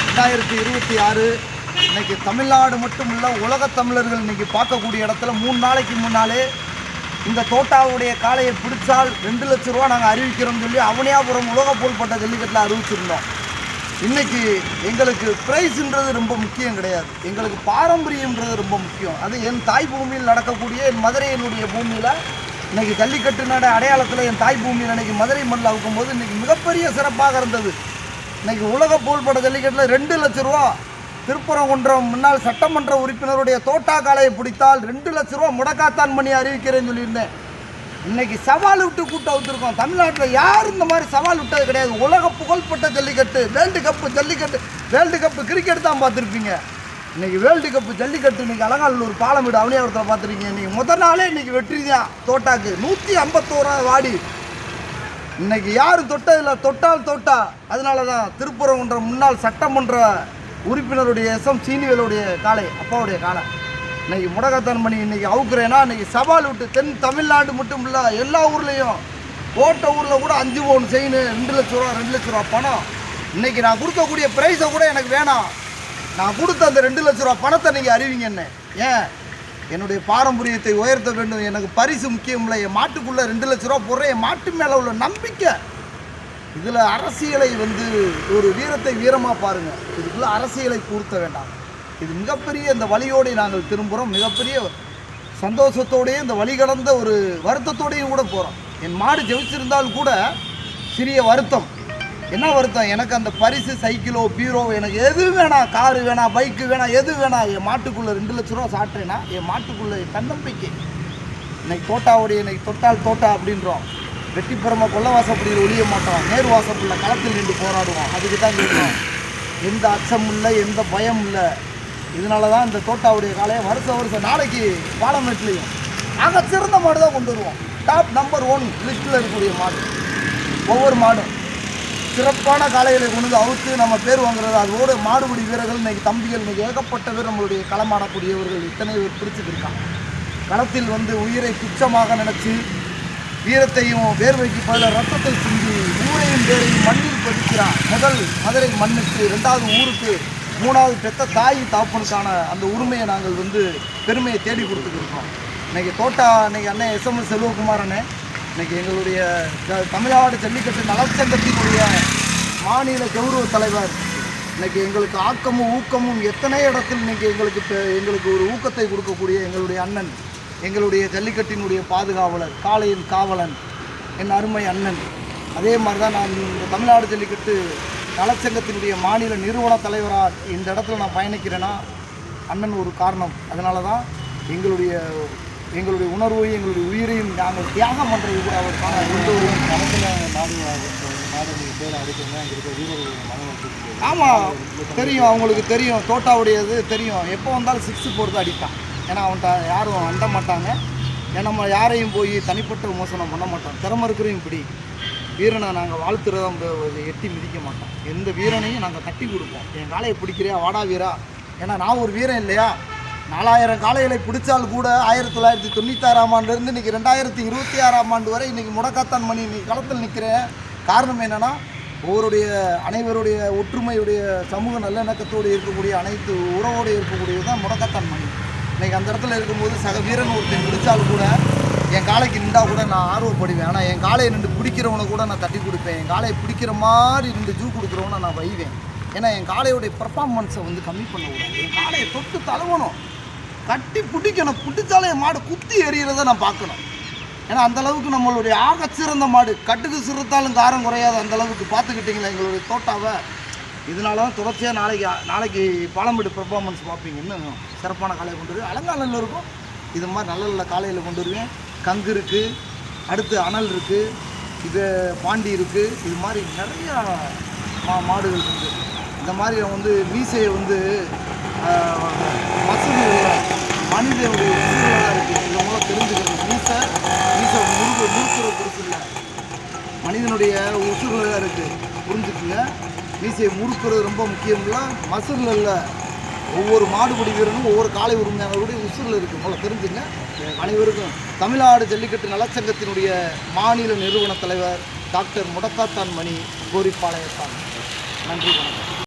ரெண்டாயிரத்தி இருபத்தி ஆறு இன்னைக்கு தமிழ்நாடு மட்டும் இல்லை உலக தமிழர்கள் இன்னைக்கு பார்க்கக்கூடிய இடத்துல மூணு நாளைக்கு முன்னாலே இந்த தோட்டாவுடைய காளையை பிடிச்சால் ரெண்டு லட்ச ரூபா நாங்கள் அறிவிக்கிறோம்னு சொல்லி அவனியாபுரம் உலக புகழ்பட்ட ஜல்லிக்கட்டில் அறிவிச்சிருந்தோம். இன்னைக்கு எங்களுக்கு ப்ரைஸ்ன்றது ரொம்ப முக்கியம் கிடையாது. எங்களுக்கு பாரம்பரியம்ன்றது ரொம்ப முக்கியம். அது என் தாய் பூமியில் நடக்கக்கூடிய என் மதுரையினுடைய பூமியில் இன்னைக்கு ஜல்லிக்கட்டு நட அடையாளத்தில் என் தாய் பூமியில் இன்றைக்கி மதுரை மண்ணில் அவுக்கும்போது இன்னைக்கு மிகப்பெரிய சிறப்பாக இருந்தது. இன்னைக்கு உலக புகழ்பட ஜல்லிக்கட்டில் ரெண்டு லட்ச ரூபா திருப்பரங்குன்றம் முன்னாள் சட்டமன்ற உறுப்பினருடைய தோட்டா காலையை பிடித்தால் ரெண்டு லட்ச ரூபா முடக்காத்தான் பண்ணி அறிவிக்கிறேன்னு சொல்லியிருந்தேன். இன்னைக்கு சவால் விட்டு கூட்டம் வந்திருக்கோம். தமிழ்நாட்டில் யாரும் இந்த மாதிரி சவால் விட்டது கிடையாது. உலக புகழ்பெற்ற Jallikattu world cup Jallikattu world cup cricket தான் பார்த்துருப்பீங்க. இன்னைக்கு வேர்ல்டு கப்பு ஜல்லிக்கட்டு இன்றைக்கி அலங்காநல்லூர் பாலமேடு அவனியாவரத்தில் பார்த்துருக்கீங்க. இன்றைக்கி முதல் நாளே இன்னைக்கு வெற்றி தான். தோட்டாக்கு நூற்றி ஐம்பத்தோராவது வாடி. இன்னைக்கு யார் தொட்டதில்ல. தொட்டால் தொட்டா. அதனால தான் திருப்பரங்குன்றம் முன்னாள் சட்டமன்ற உறுப்பினருடைய எஸ் எம் சீனிவேலுடைய காலை அப்பாவுடைய காலை. இன்னைக்கு முடக்கத்தான் பண்ணி இன்னைக்கு அவுக்குறேன்னா இன்னைக்கு சவால் விட்டு தென் தமிழ்நாடு மட்டும் இல்லை எல்லா ஊர்லேயும். ஓட்ட ஊரில் கூட அஞ்சு பவுன் செயின் ரெண்டு லட்ச ரூபா ரெண்டு லட்ச ரூபா பணம். இன்னைக்கு நான் கொடுக்கக்கூடிய ப்ரைஸை கூட எனக்கு வேணாம். நான் கொடுத்த அந்த ரெண்டு லட்ச ரூபா பணத்தை நீங்கள் அறிவிங்க என்ன? ஏன்? என்னுடைய பாரம்பரியத்தை உயர்த்த வேண்டும். எனக்கு பரிசு முக்கியம் இல்லை. என் மாட்டுக்குள்ளே ரெண்டு லட்ச ரூபா போடுறேன். என் மாட்டு மேலே உள்ள நம்பிக்கை. இதில் அரசியலை வந்து ஒரு வீரத்தை வீரமாக பாருங்கள் இதுக்குள்ளே அரசியலை பூர்த்த வேண்டாம். இது மிகப்பெரிய இந்த வழியோடு நாங்கள் திரும்புகிறோம் மிகப்பெரிய சந்தோஷத்தோடையும் இந்த வழி கடந்த ஒரு வருத்தத்தோடையும் கூட போகிறோம் என் மாடு ஜெயிச்சிருந்தால் கூட சிறிய வருத்தம். என்ன வருத்தம்? எனக்கு அந்த பரிசு சைக்கிளோ பீரோ எனக்கு எது வேணாம் காரு வேணாம் பைக்கு வேணாம் எது வேணாம் என் மாட்டுக்குள்ளே ரெண்டு லட்ச ரூபா சாட்டுறேன்னா என் மாட்டுக்குள்ளே என் தன்னம்பிக்கை. இன்னைக்கு தோட்டாவுடைய இன்னைக்கு தொட்டால் தோட்டா அப்படின்றோம். வெட்டிப்புறமா கொல்லவாசப்படியில் ஒழிய மாட்டோம். நேர் வாசப்படியில் களத்தில் நின்று போராடுவோம். அதுக்கு தான் கேட்குறோம் எந்த அச்சம் இல்லை எந்த பயம் இல்லை. இதனால தான் இந்த தோட்டாவுடைய காலையை வருஷம் வருஷம் நாளைக்கு பாலமேட்லேயும் நாங்கள் சிறந்த மாடு தான் கொண்டு வருவோம். டாப் நம்பர் ஒன் லிஸ்ட்டில் இருக்கக்கூடிய மாடு. ஒவ்வொரு மாடும் சிறப்பான காளைகளை கொண்டு வந்து அவுத்து நம்ம பேர் வாங்குறது. அதோட மாடுபிடி வீரர்கள் இன்றைக்கி தம்பிகள் இன்றைக்கி ஏகப்பட்ட பேர் நம்மளுடைய களமாடக்கூடியவர்கள் இத்தனை பேர் பிடிச்சிருக்காங்க களத்தில் வந்து உயிரை துச்சமாக நினச்சி வீரத்தையும் வேர்வைக்கு பதிலாக ரத்தத்தை சிந்தி ஊரையும் பேரையும் மண்ணில் பதிக்கிறான் முதல் மதுரை மண்ணுக்கு ரெண்டாவது ஊருக்கு மூணாவது பெத்த தாய் தாப்பனுக்கான அந்த உரிமையை நாங்கள் வந்து பெருமையை தேடி கொடுத்துருக்கோம் இன்றைக்கி தோட்டா இன்னைக்கு அண்ணன் எஸ்எம்எஸ் செல்வகுமார் அண்ணன் இன்னைக்கு எங்களுடைய த- தமிழ்நாடு ஜல்லிக்கட்டு நலச்சங்கத்தினுடைய மாநில கௌரவ தலைவர். இன்றைக்கி எங்களுக்கு ஆக்கமும் ஊக்கமும் எத்தனை இடத்தில் இன்னைக்கு எங்களுக்கு எங்களுக்கு ஒரு ஊக்கத்தை கொடுக்கக்கூடிய எங்களுடைய அண்ணன் எங்களுடைய ஜல்லிக்கட்டினுடைய பாதுகாவலர் காளையின் காவலன் என் அருமை அண்ணன். அதே மாதிரி தான் நான் இந்த தமிழ்நாடு ஜல்லிக்கட்டு நலச்சங்கத்தினுடைய மாநில நிறுவன தலைவராக இந்த இடத்துல நான் பயணிக்கிறேன்னா அண்ணன் ஒரு காரணம். அதனால தான் எங்களுடைய எங்களுடைய உணர்வையும் எங்களுடைய உயிரையும் நாங்கள் தியாகம் பண்ணுறது கூட அவருக்கான எந்த ஒரு ஆமாம் தெரியும் அவங்களுக்கு தெரியும் தோட்டாவுடையது தெரியும். எப்போ வந்தாலும் சிக்ஸு போகிறது அடிப்பான் ஏன்னா அவன்கிட்ட யாரும் அண்ட மாட்டாங்க. ஏன்னா நம்ம யாரையும் போய் தனிப்பட்ட விமர்சனம் பண்ண மாட்டோம். திறமை இருக்கிறையும் இப்படி. வீரனை நாங்கள் வாழ்த்துறதா எட்டி மிதிக்க மாட்டோம். எந்த வீரனையும் நாங்கள் தட்டி கொடுப்போம். என் காளையை பிடிக்கிறியா? வாடா வீரா. ஏன்னா நான் ஒரு வீரன் இல்லையா? நாலாயிரம் காளைகளை பிடிச்சால் கூட ஆயிரத்தி தொள்ளாயிரத்தி தொண்ணூத்தாறாம் ஆண்டுலேருந்து இன்றைக்கி ரெண்டாயிரத்தி இருபத்தி ஆறாம் ஆண்டு வரை இன்றைக்கி முடக்காத்தான் மணி இன்னைக்கு களத்தில் நிற்கிறேன் காரணம் என்னென்னா ஒவ்வொருடைய அனைவருடைய ஒற்றுமையுடைய சமூக நல்லிணக்கத்தோடு இருக்கக்கூடிய அனைத்து உறவோடு இருக்கக்கூடியது தான் முடக்கத்தான் மணி. இன்றைக்கி அந்த இடத்துல இருக்கும்போது சக வீரன் ஒருத்தன் பிடிச்சால் கூட என் காளைக்கு நின்றால் கூட நான் ஆர்வப்படுவேன். ஆனால் என் காளையை நின்று பிடிக்கிறவனை கூட நான் தட்டி கொடுப்பேன். என் காளையை பிடிக்கிற மாதிரி நின்று ஜூ கொடுக்குறவனை நான் வைவேன். ஏன்னா என் காளையோடைய பர்ஃபார்மன்ஸை வந்து கம்மி பண்ணக்கூடாது. என் காளையை தொட்டு தழுவணும். கட்டி பிடிக்கணும். பிடிச்சாலே என் மாடு குத்தி எறிகிறத நான் பார்க்கணும். ஏன்னா அந்த அளவுக்கு நம்மளுடைய ஆகச்சிறந்த மாடு. கட்டுக்கு சிறுத்தாலும் காரம் குறையாது. அந்த அளவுக்கு பார்த்துக்கிட்டிங்களா எங்களுடைய தோட்டாவை? இதனால தான் தொடர்ச்சியாக நாளைக்கு நாளைக்கு பாலம்பேடு பெர்ஃபார்மன்ஸ் பார்ப்பீங்க இன்னும் சிறப்பான காலையை கொண்டு வருவேன். அலங்காநல்லூர் இருக்கும் இது மாதிரி நல்ல நல்ல காலையில் கொண்டு வருவேன். கங்கு இருக்குது அடுத்து அனல் இருக்குது இது பாண்டி இருக்குது இது மாதிரி நிறையா மா மாடுகள் இருக்குது இந்த மாதிரி வந்து மீசையை வந்து மசூதி மனிதனுடைய உசுர்களாக இருக்குது இதை மூலம் தெரிஞ்சுக்கிறது. மீசை மீசை முறுக்கு முறுக்குற பொறுப்பு இல்லை. மனிதனுடைய உசுர்களாக இருக்குது புரிஞ்சுக்குங்க. மீசையை முறுக்குறது ரொம்ப முக்கியம்லாம் இல்லை. மசூரில் இல்லை. ஒவ்வொரு மாடுபிடி வீரனும் ஒவ்வொரு காலை உரிமையாளருடைய உசுரில் இருக்குது போல தெரிஞ்சுங்க. அனைவருக்கும் தமிழ்நாடு ஜல்லிக்கட்டு நலச்சங்கத்தினுடைய மாநில நிறுவன தலைவர் டாக்டர் முடக்காத்தான் மணி கோரிப்பாளையத்தான் நன்றி வணக்கம்.